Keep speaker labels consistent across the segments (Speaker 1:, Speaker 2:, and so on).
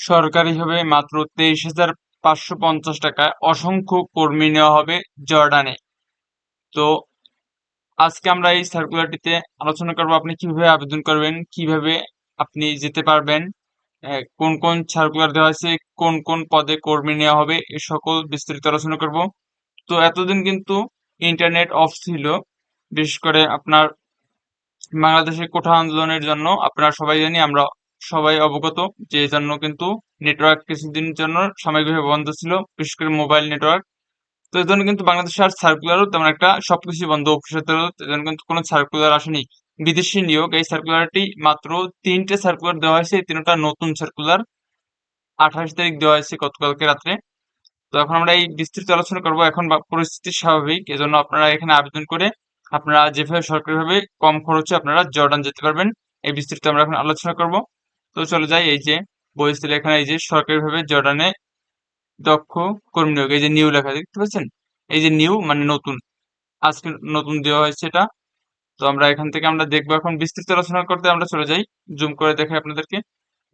Speaker 1: সরকারিভাবে মাত্র তেইশ হাজার পাঁচশো পঞ্চাশ টাকায় অসংখ্য কর্মী নেওয়া হবে জর্ডানে। তো আজকে আমরা এই সার্কুলারটিতে আলোচনা করব আপনি কীভাবে আবেদন করবেন, কীভাবে আপনি যেতে পারবেন কোন কোন সার্কুলার দেওয়া হয়েছে কোন কোন পদে কর্মী নেওয়া হবে, এ সকল বিস্তারিত আলোচনা করব। তো এতদিন কিন্তু ইন্টারনেট অফ ছিল, বিশেষ করে আপনার বাংলাদেশের কোঠা আন্দোলনের জন্য, আপনারা সবাই জানি আমরা সবাই অবগত যে জন্য কিন্তু নেটওয়ার্ক কিছুদিনের জন্য সাময়িকভাবে বন্ধ ছিল, বিশেষ করে মোবাইল নেটওয়ার্ক তো এই জন্য কিন্তু বাংলাদেশে আর সার্কুলারও তেমন একটা সবকিছু বন্ধ অফিসেরও এই জন্য কিন্তু কোনো সার্কুলার আসেনি। বিদেশি নিয়োগ, এই সার্কুলারটি মাত্র তিনটে সার্কুলার দেওয়া হয়েছে। এই তিনটা নতুন সার্কুলার আঠাশ তারিখ দেওয়া হয়েছে গতকালকে রাত্রে। তো এখন আমরা এই বিস্তৃত আলোচনা করব। এখন পরিস্থিতি স্বাভাবিক। এজন্য আপনারা এখানে আবেদন করে আপনারা যেভাবে সরকারিভাবে কম খরচে আপনারা জর্ডান যেতে পারবেন। এই বিস্তৃত আমরা এখন আলোচনা করব। তো চলে যাই, এই যে বইছিল এখানে এই যে সরকারিভাবে জর্ডানে দক্ষ কর্মী নিয়োগ, এই যে নিউ লেখা, দেখতে পাচ্ছেন? এই যে নিউ মানে নতুন। আজকে নতুন দেওয়া হয়েছে এটা। তো আমরা এখান থেকে আমরা দেখব এখন বিস্তৃত আলোচনা করতে, আমরা চলে যাই। জুম করে দেখাই আপনাদেরকে।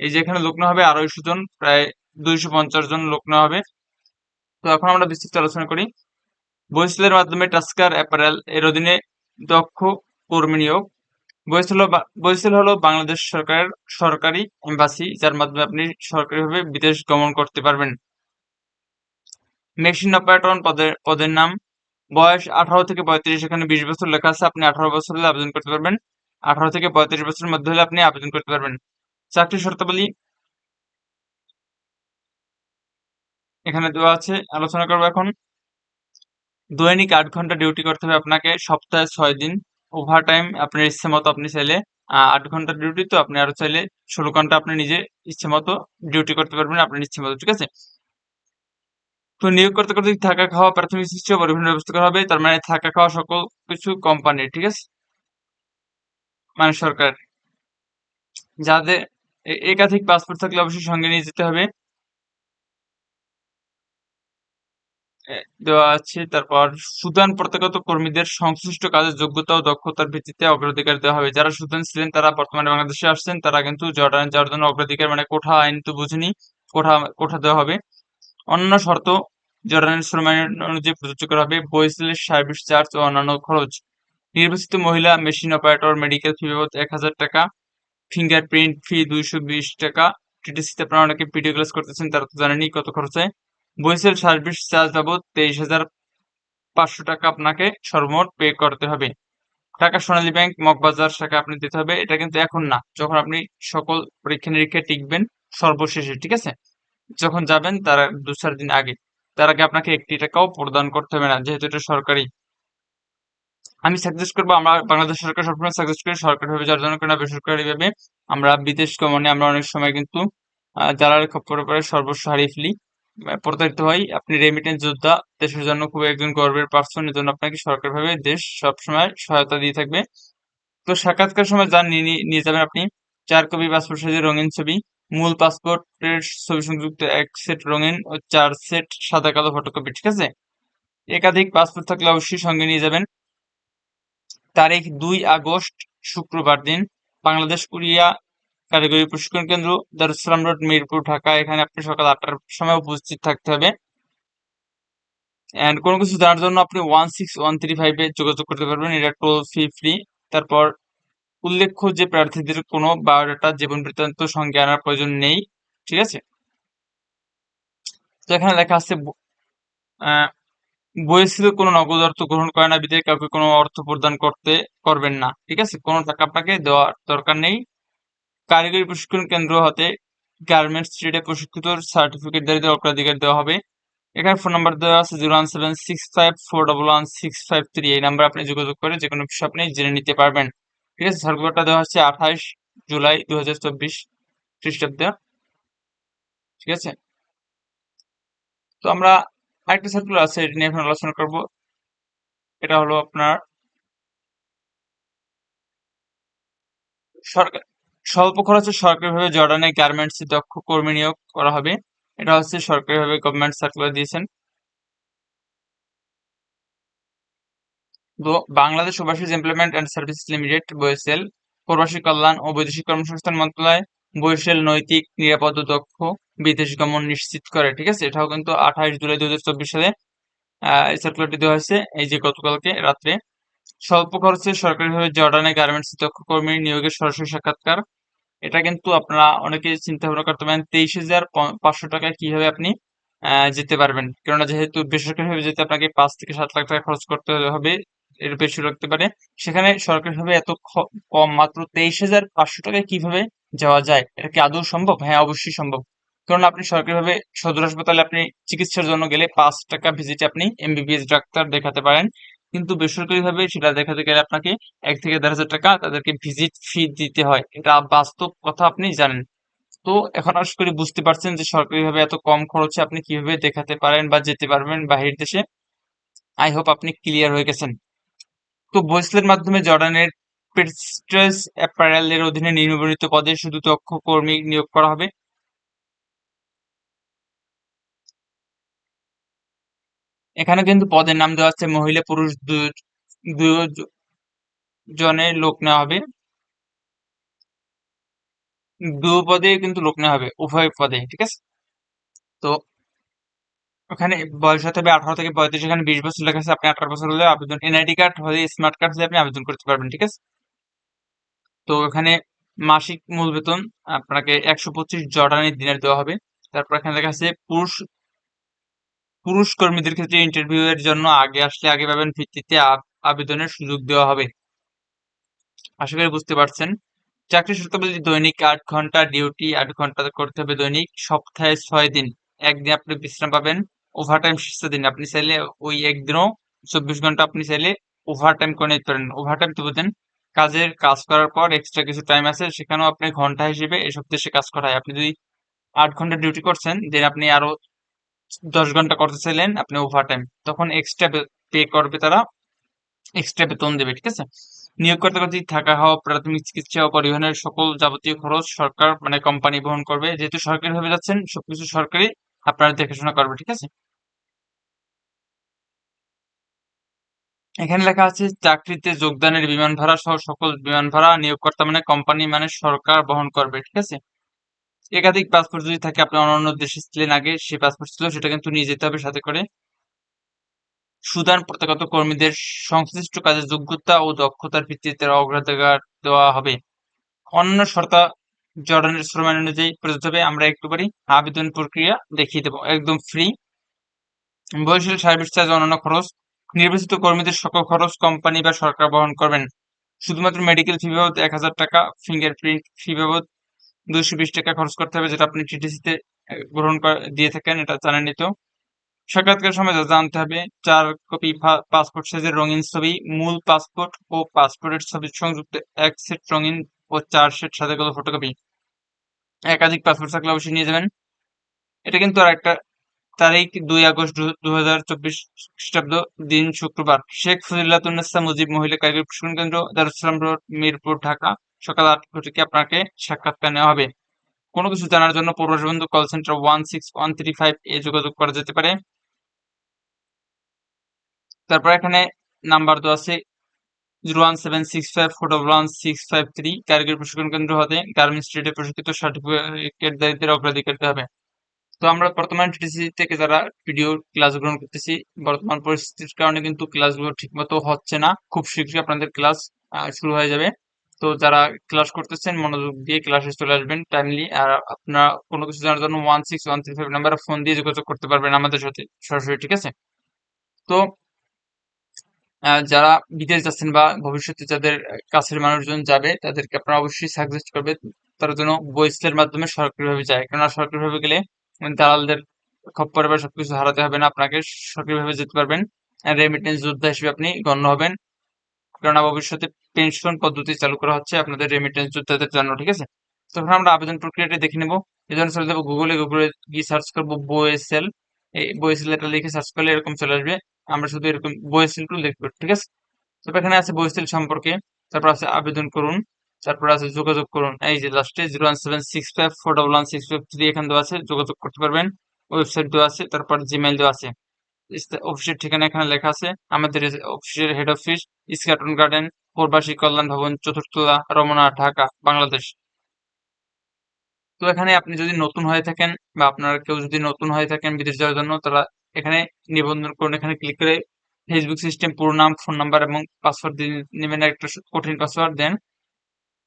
Speaker 1: এই যে এখানে লোক নেওয়া হবে আড়াইশো জন, প্রায় দুইশো পঞ্চাশ জন লোক হবে। তো এখন আমরা বিস্তৃত আলোচনা করি। বইসেলের মাধ্যমে টাস্কার, অ্যাপারেল এর অধীনে দক্ষ কর্মী নিয়োগ। বইসেল হলো বাংলাদেশ সরকারের সরকারি এম্বাসি যার মাধ্যমে আপনি সরকারিভাবে বিদেশ গমন করতে পারবেন। মেশিন অপারেটর পদের পদের নাম। বয়স আঠারো থেকে পঁয়ত্রিশ, এখানে বিশ বছর লেখা আছে, আপনি আঠারো বছর হলে আবেদন করতে পারবেন। আঠারো থেকে পঁয়ত্রিশ বছরের মধ্যে হলে আপনি আবেদন করতে পারবেন। চাকরি শর্তাবলী। এখানে দেওয়া আছে, আলোচনা করব এখন। দৈনিক আট ঘণ্টা ডিউটি করতে হবে আপনাকে, সপ্তাহে ছয় দিন। ওভার টাইম আপনার ইচ্ছে মতো আপনি চাইলে আট ঘণ্টা ডিউটি তো আপনি আরও চাইলে ষোলো ঘণ্টা আপনি নিজে ইচ্ছে মতো ডিউটি করতে পারবেন, আপনার ইচ্ছে মতো, ঠিক আছে? তো নিয়োগ করতে করতে থাকা খাওয়া প্রাথমিক চিকিৎসা পরিবহনের ব্যবস্থা করা হবে, তার মানে থাকা খাওয়া সকল কিছু কোম্পানির ঠিক আছে? মানে সরকার যাদের একাধিক পাসপোর্ট থাকলে অবশ্যই সঙ্গে নিয়ে যেতে হবে। দেওয়া আছে। তারপর সুদান প্রত্যাগত কর্মীদের সংশ্লিষ্ট কাজের যোগ্যতা ও দক্ষতার ভিত্তিতে অগ্রাধিকার দেওয়া হবে। যারা সুদান ছিলেন, তারা বর্তমানে বাংলাদেশে আসছেন। তারা কিন্তু জর্ডানে যাওয়ার জন্য অগ্রাধিকার মানে কোঠা আইন তো বুঝিনি, কোঠা কোঠা দেওয়া হবে। অন্যান্য শর্ত, জর্ডানের শ্রম আইন অনুযায়ী প্রযোজ্য করা হবে। বইসেলের সার্ভিস চার্জ ও অন্যান্য খরচ। নির্বাচিত মহিলা মেশিন অপারেটর, মেডিকেল ফি বাবদ এক হাজার টাকা, ফিঙ্গারপ্রিন্ট ফি দুইশো বিশ টাকা। টিটিসিতে আপনারা অনেকে ভিডিও ক্লাস করতেছেন, তারা তো জানেনই কত খরচ হয়। বইসেল সার্ভিস চার্জ বাবদ তেইশ হাজার পাঁচশো টাকা আপনাকে সর্বমোট পে করতে হবে। টাকা সোনালী ব্যাংক মগবাজার শাখা আপনি দিতে হবে। এটা কিন্তু এখন না যখন আপনি সকল পরীক্ষা নিরীক্ষা টিকবেন সর্বশেষে ঠিক আছে? যখন যাবেন তার দু চার দিন আগে। তার আগে আপনাকে একটি টাকাও প্রদান করতে হবে না যেহেতু এটা সরকারি। আমি সাজেস্ট করব আমরা বাংলাদেশ সরকার সবসময় সাজেস্ট করি সরকারি ভাবে যার জন্য করে না বেসরকারি ভাবে আমরা বিদেশ গমনে আমরা অনেক সময় কিন্তু আহ, জ্বালার খপ্পরে পরে সর্বস্ব হারিয়ে ফেলি। প্রতারিত হই আপনি রেমিটেন্স যোদ্ধা, দেশের জন্য খুব একজন গর্বের পার্সন এর জন্য আপনাকে সরকারি ভাবে দেশ সবসময় সহায়তা দিয়ে থাকবে। তো সাক্ষাৎকার সময় যান, নিয়ে যাবেন আপনি। চার কপি পাসপোর্ট সাইজের রঙিন ছবি, মূল পাসপোর্টের ছবি সংযুক্ত এক সেট রঙিন ও চার সেট সাদা কালো ফটোকপি ঠিক আছে? একাধিক পাসপোর্ট থাকলে অবশ্যই সঙ্গে নিয়ে যাবেন। তারিখ দুই আগস্ট, শুক্রবার দিন, বাংলাদেশ কোরিয়া কারিগরি প্রশিক্ষণ কেন্দ্র দারুসালাম রোড মিরপুর ঢাকা। এখানে আপনি সকাল আটটার সময় উপস্থিত থাকতে হবে। এন্ড কোনো কিছু জানার জন্য আপনি ওয়ান সিক্স ওয়ান থ্রি ফাইভে যোগাযোগ করতে পারবেন। এটা টোল ফি ফ্রি তারপর উল্লেখ্য যে প্রার্থীদের কোনো বায়োডাটা জীবন বৃত্তান্ত সঙ্গে আনার প্রয়োজন নেই। ঠিক আছে? তো এখানে লেখা আছে ব- আহ, বইয়েছিল কোনো নগদ অর্থ গ্রহণ করে না। বিধায় কাউকে কোনো অর্থ প্রদান করতে করবেন না। ঠিক আছে? কোনো টাকা আপনাকে দেওয়ার দরকার নেই। কারিগরি প্রশিক্ষণ কেন্দ্র হতে গার্মেন্টস ট্রেডে প্রশিক্ষিত সার্টিফিকেট সার্টিফিকেটধারীদের অগ্রাধিকার দেওয়া হবে। এখানে ফোন নাম্বার দেওয়া আছে zero one seven six five four double one six five three এই নাম্বার আপনি যোগাযোগ করে যে কোনো বিষয় আপনি জেনে নিতে পারবেন। ঠিক আছে সার্কুলারটা দেওয়া হচ্ছে আঠাইশ জুলাই দু হাজার চব্বিশ খ্রিস্টাব্দে। ঠিক আছে? তো আমরা আরেকটা সার্কুলার আছে, এটা নিয়ে এখন আলোচনা করব। এটা হলো আপনার সরকার স্বল্প খরচে সরকারিভাবে জর্ডানে গার্মেন্টস দক্ষ কর্মী নিয়োগ করা হবে। এটা হচ্ছে সরকারিভাবে গভর্নমেন্ট সার্কুলার দিয়েছেন। Bangladesh overseas employment and services limited BOESL প্রবাসী কল্যাণ ও বৈদেশিক কর্মসংস্থান মন্ত্রণালয়, বরিশাল নৈতিক, নিরাপদ দক্ষ বিদেশ গমন নিশ্চিত করে, ঠিক আছে? এটাও কিন্তু আঠাশ জুলাই দুই হাজার চব্বিশ সালে এই সার্কুলারটি দেওয়া হয়েছে। এই যে গতকালকে রাত্রে স্বল্প খরচে সরকারিভাবে জর্ডানে গার্মেন্টস দক্ষ কর্মী নিয়োগের সরাসরি সাক্ষাৎকার। এটা কিন্তু আপনারা অনেকে চিন্তা ভাবনা করতে পারেন, তেইশ হাজার পাঁচশো টাকায় কীভাবে আপনি যেতে পারবেন। কেননা যেহেতু বেসরকারিভাবে যেতে আপনাকে পাঁচ থেকে সাত লাখ টাকা খরচ করতে হবে, এর বেশি লাগতে পারে। সেখানে সরকারিভাবে এত কম, মাত্র তেইশ হাজার পাঁচশো টাকায় কীভাবে যাওয়া যায়? এটা কি আদৌ সম্ভব? হ্যাঁ অবশ্যই সম্ভব। কারণ আপনি সরকারিভাবে সদর হাসপাতালে আপনি চিকিৎসার জন্য গেলে পাঁচ টাকা ভিজিটে আপনি এমবিবিএস ডাক্তার দেখাতে পারেন। কিন্তু বেসরকারিভাবে সেটা দেখাতে গেলে আপনাকে এক থেকে দেড় হাজার টাকা তাদেরকে ভিজিট ফি দিতে হয়। এটা বাস্তব কথা আপনি জানেন। তো এখন আশা করি বুঝতে পারছেন যে সরকারিভাবে এত কম খরচে আপনি কীভাবে দেখাতে পারেন বা যেতে পারবেন বাহির দেশে। আই হোপ আপনি ক্লিয়ার হয়ে গেছেন। তো বয়সলের মাধ্যমে জর্ডানের পেট্রেস অ্যাপারেলের অধীনে নিম্নবর্ণিত পদে শুধু দক্ষ কর্মী নিয়োগ করা হবে। এখানে কিন্তু পদের নাম দেওয়া আছে মহিলা, পুরুষ জনের লোক নেওয়া হবে। দু পদে কিন্তু লোক নেওয়া হবে, উভয় পদে, ঠিক আছে? তো ওখানে বয়স হতে হবে আঠারো থেকে পঁয়ত্রিশ, এখানে বিশ বছর লেখা আছে, আপনি আঠারো বছর হলে আবেদন, এনআইডি কার্ড হলে স্মার্ট কার্ড হলে আপনি আবেদন করতে পারবেন, ঠিক আছে? তো এখানে মাসিক মূল বেতন আপনাকে একশো পঁচিশ জর্ডানি দিনের দেওয়া হবে। তারপর এখানে লেখা আছে পুরুষ পুরুষ কর্মীদের ক্ষেত্রে ইন্টারভিউ এর জন্য আগে আসলে আগে পাবেন ভিত্তিতে আবেদনের সুযোগ দেওয়া হবে। আশা করি বুঝতে পারছেন। চাকরি শর্তাবলী দৈনিক আট ঘণ্টা ডিউটি আট ঘণ্টা করতে হবে দৈনিক। সপ্তাহে ছয় দিন। একদিন আপনি বিশ্রাম পাবেন। ওভার টাইম শেষ দিন। আপনি চাইলে ওই একদিনও চব্বিশ ঘণ্টা আপনি চাইলে ওভার টাইম করে নিতে পারেন। ওভার টাইম তো বুঝেন, কাজের কাজ করার পর এক্সট্রা কিছু টাইম আছে, সেখানেও আপনি ঘণ্টা হিসেবে এসব দেশে কাজ করায়। আপনি যদি আট ঘণ্টা ডিউটি করছেন দেন আপনি আরও দশ ঘণ্টা করতে চাইলেন, আপনি ওভার টাইম তখন এক্সট্রা পে করবে তারা এক্সট্রা বেতন দেবে, ঠিক আছে? নিয়োগকর্তা কর্তৃক থাকা হওয়া প্রাথমিক চিকিৎসা ও পরিবহনের সকল যাবতীয় খরচ সরকার মানে কোম্পানি বহন করবে। যেহেতু সরকারি ভাবে যাচ্ছেন, সবকিছু সরকারি, আপনারা দেখাশোনা করবে, ঠিক আছে? এখানে লেখা আছে, চাকরিতে যোগদানের বিমান ভাড়া সহ সকল বিমান ভাড়া নিয়োগকর্তা মানে কোম্পানি মানে সরকার বহন করবে, ঠিক আছে? একাধিক পাসপোর্ট যদি থাকে, আপনি অন্যান্য দেশে ছিলেন আগে সে পাসপোর্ট ছিল, সেটা কিন্তু নিয়ে যেতে হবে সাথে করে। সুদান প্রত্যাগত কর্মীদের সংশ্লিষ্ট কাজের যোগ্যতা ও দক্ষতার ভিত্তিতে অগ্রাধিকার দেওয়া হবে। অন্য শর্তা জর্ডানের শ্রম আইন অনুযায়ী প্রযোজ্য হবে। আমরা একটু পারি আবেদন প্রক্রিয়া দেখিয়ে দেবো। একদম ফ্রি বয়সের সার্ভিস চার্জ অন্যান্য খরচ। নির্বাচিত কর্মীদের সকল খরচ কোম্পানি বা সরকার বহন করবেন। শুধুমাত্র মেডিকেল ফি বাবদ এক হাজার টাকা ফিঙ্গারপ্রিন্ট ফি বাবদ দুইশো বিশ টাকা খরচ করতে হবে, যেটা আপনি টিটিসিতে গ্রহণ দিয়ে থাকেন, এটা জানেন তো। সাক্ষাৎকার সময় জানতে হবে, চার কপি পাসপোর্ট সাইজের রঙিন ছবি, মূল পাসপোর্ট ও পাসপোর্টের ছবি সংযুক্ত, এক সেট রঙিন ও চার সেট সাথে গেল ফটোকপি একাধিক পাসপোর্ট থাকলে অবশ্যই নিয়ে যাবেন। এটা কিন্তু আর একটা তারিখ, দুই আগস্ট দু হাজার চব্বিশ খ্রিস্টাব্দ, দিন শুক্রবার। শেখ ফজিলাতুন্নেসা মুজিব মহিলা কারিগরি প্রশিক্ষণ কেন্দ্র দারুসালাম রোড, মিরপুর, ঢাকা। সকাল আট থেকে আপনাকে সাক্ষাৎকার নেওয়া হবে? কোনো কিছু জানার জন্য পূর্বাস বন্ধু call center one six one three five এ যোগাযোগ করা যেতে পারে। তারপর এখানে নাম্বার দেওয়া আছে zero one seven six five four double one six five three কারিগরি প্রশিক্ষণ কেন্দ্র হতে গার্মেন্টস ট্রেডে প্রশিক্ষিত সার্টিফিকেট দায়িত্বের অগ্রাধিকার হবে। তো আমরা বর্তমান টিটিসি থেকে যারা ভিডিও ক্লাস গ্রহণ করতেছি, বর্তমান পরিস্থিতির কারণে কিন্তু ক্লাসগুলো ঠিকমতো হচ্ছে না। খুব শীঘ্রই আপনাদের ক্লাস শুরু হয়ে যাবে। তো যারা ক্লাস করতেছেন, মনোযোগ দিয়ে ক্লাসে চলে আসবেন টাইমলি আর আপনারা কোনো কিছু জানার জন্য one six one three five নাম্বারে ফোন দিয়ে যোগাযোগ করতে পারবেন আমাদের সাথে সরাসরি, ঠিক আছে? তো যারা বিদেশ যাচ্ছেন বা ভবিষ্যতে যাদের কাছের মানুষজন যাবে, তাদেরকে আপনারা অবশ্যই সাজেস্ট করবে তার জন্য বইসের মাধ্যমে সরকারিভাবে যায়। কেননা সরকারিভাবে গেলে দালালদের খপ্পরে বা সবকিছু হারাতে হবে না, আপনাকে সরকারিভাবে যেতে পারবেন। রেমিটেন্স যোদ্ধা হিসেবে আপনি গণ্য হবেন। কেননা ভবিষ্যতে পেনশন পদ্ধতি চালু করা হচ্ছে, আপনাদের রেমিটেন্স যোদ্ধাদের জন্য, ঠিক আছে? তখন আমরা আবেদন প্রক্রিয়াটি দেখে নেব। এই জন্য চলে যাব গুগলে গুগলে গিয়ে সার্চ করব বোয়েসেল এই বোয়েসেল এটা লিখে সার্চ করলে এরকম চলে আসবে। আমরা শুধু এরকম টু লিখব ঠিক আছে? তারপর এখানে আছে বইসেল সম্পর্কে। তারপর আছে আবেদন করুন। তারপর আছে যোগাযোগ করুন। এই যে লাস্টে zero one seven six five four double one six five three এখানে দেওয়া আছে, যোগাযোগ করতে পারবেন। ওয়েবসাইট দেওয়া আছে, তারপর জিমেল দেওয়া আছে। অফিসের ঠিকানা এখানে লেখা আছে। আমাদের অফিসের হেড অফিস ইস্কাটন গার্ডেন প্রবাসী কল্যাণ ভবন, চতুর্থলা, রমনা, ঢাকা, বাংলাদেশ। তো এখানে আপনি যদি নতুন হয়ে থাকেন বা আপনার কেউ যদি নতুন হয়ে থাকেন বিদেশ যাওয়ার জন্য, তারা এখানে নিবন্ধন করুন। এখানে ক্লিক করে ফেসবুক সিস্টেম পুরো নাম ফোন নাম্বার এবং পাসওয়ার্ড দিয়ে নেবেন। একটা কঠিন পাসওয়ার্ড দেন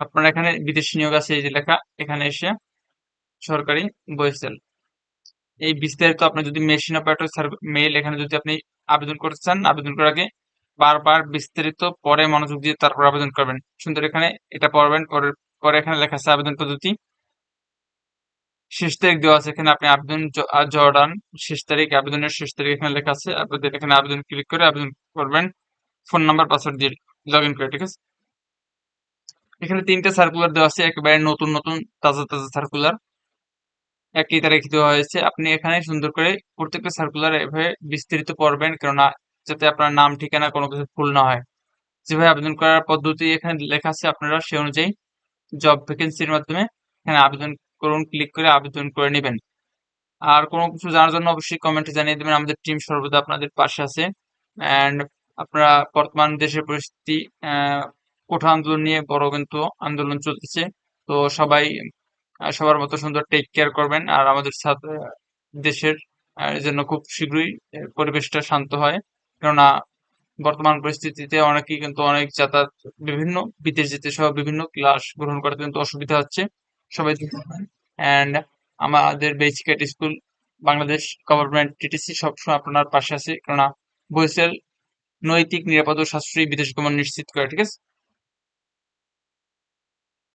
Speaker 1: আপনার এখানে বিদেশি নিয়োগ আছে, এই যে লেখা। এখানে এসে সরকারি বয়েসেল এই বিস্তারিত আপনি যদি মেশিন অপারেটর মেইল এখানে যদি আপনি আবেদন করতে চান, আবেদন করার আগে বারবার বিস্তারিত পরে মনোযোগ দিয়ে তারপর আবেদন করবেন। সুন্দর এখানে এটা পড়বেন পরে পরে এখানে লেখা আছে আবেদন পদ্ধতি। শেষ তারিখ দেওয়া আছে এখানে আপনি আবেদন জর্ডান, শেষ তারিখ, আবেদনের শেষ তারিখ এখানে লেখা আছে। আপনাদের এখানে আবেদন ক্লিক করে আবেদন করবেন ফোন নাম্বার পাসওয়ার্ড দিয়ে লগ ইন করে, ঠিক আছে? এখানে তিনটা সার্কুলার দেওয়া আছে, একেবারে নতুন নতুন, তাজা তাজা সার্কুলার একই তারিখ দেওয়া হয়েছে। আপনি এখানে সুন্দর করে প্রত্যেকটা সার্কুলার এভাবে বিস্তারিত পড়বেন কেননা যাতে আপনার নাম, ঠিকানা কোনো কিছু ভুল না হয়। যেভাবে আবেদন করার পদ্ধতি এখানে লেখা আছে আপনারা সে অনুযায়ী জব ভ্যাকেন্সির মাধ্যমে এখানে আবেদন করুন ক্লিক করে আবেদন করে নেবেন। আর কোনো কিছু জানার জন্য অবশ্যই কমেন্টে জানিয়ে দেবেন। আমাদের টিম সর্বদা আপনাদের পাশে আছে। অ্যান্ড আপনারা বর্তমান দেশের পরিস্থিতি কোঠা আন্দোলন নিয়ে বড় কিন্তু আন্দোলন চলতেছে। তো সবাই সবার মতো সুন্দর টেক কেয়ার করবেন। আর আমাদের দেশের জন্য খুব শীঘ্রই পরিবেশটা শান্ত হয়। কেননা, বর্তমান পরিস্থিতিতে অনেকেই কিন্তু অনেক যাতায়াত, বিভিন্ন বিদেশ যেতে সহ বিভিন্ন ক্লাস গ্রহণ করতে কিন্তু অসুবিধা হচ্ছে। সবাই অ্যান্ড আমাদের basic school Bangladesh government TTC সবসময় আপনার পাশে আছে। কেননা, বরিশাল নৈতিক, নিরাপদ ও সাশ্রয়ী বিদেশ গমন নিশ্চিত করে, ঠিক আছে?